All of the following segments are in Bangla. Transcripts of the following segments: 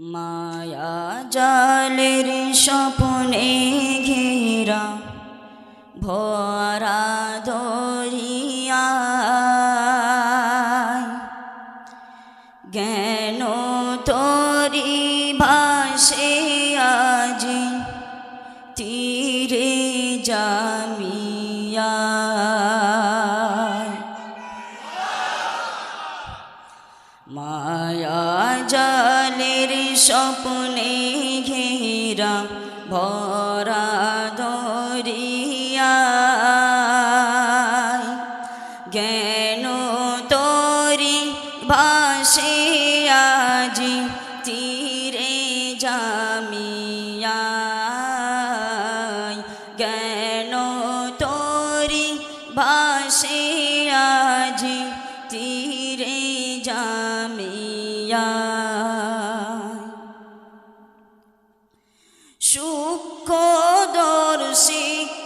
মায়া জালের স্বপ্নে ঘেরা ভরা ধরিয়া জ্ঞান তরি ভাসে আজি? তীরে জামিয়া। মায়া যা কালের স্বপ্নে ঘেরা ভরা দরিয়া জ্ঞান তরি ভাসে আজি তীরে জামিয়া জ্ঞান তরি ভাসে আজি তীরে জামিয়া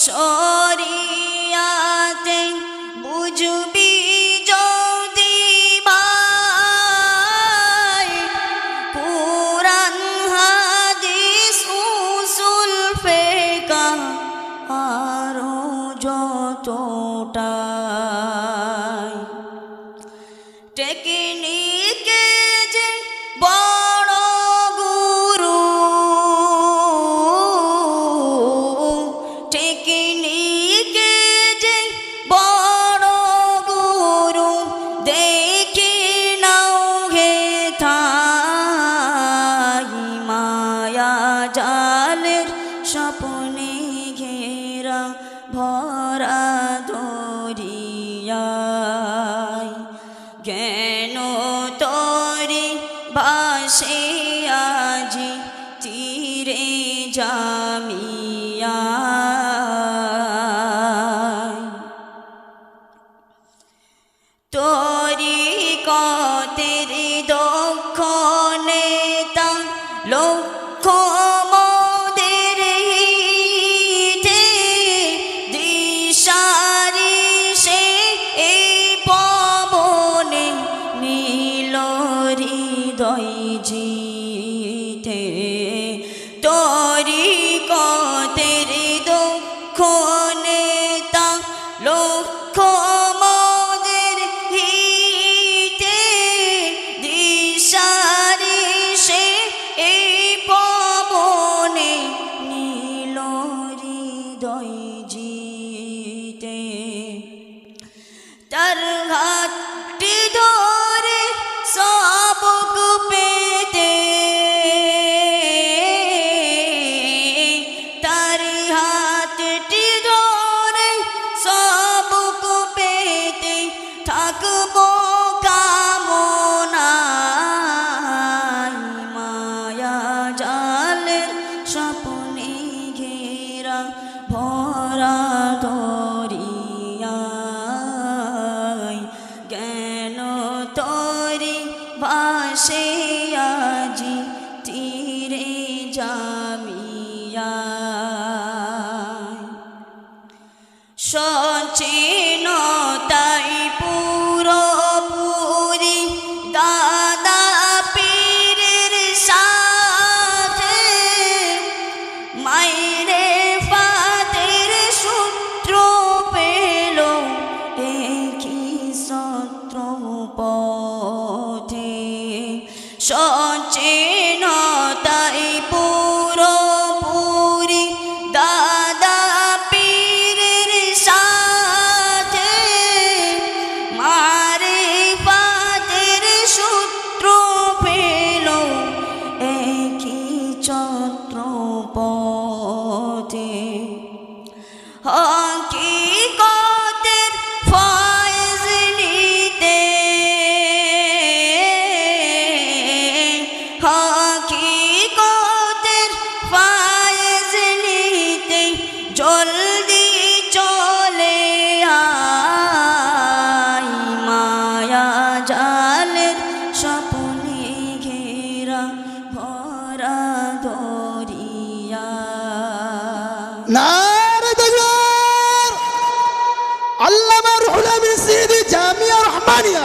সব বাসে আজি চিরে জামিয়া। তোরি কতের দক্ষ rồi shine. ধরা ধরিয়া আল্লাহ রহুল সিদি জামিয়া রহমানিয়া।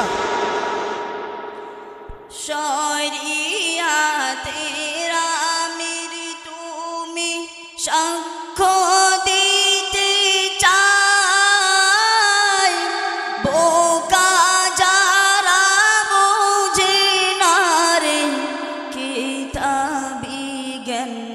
أن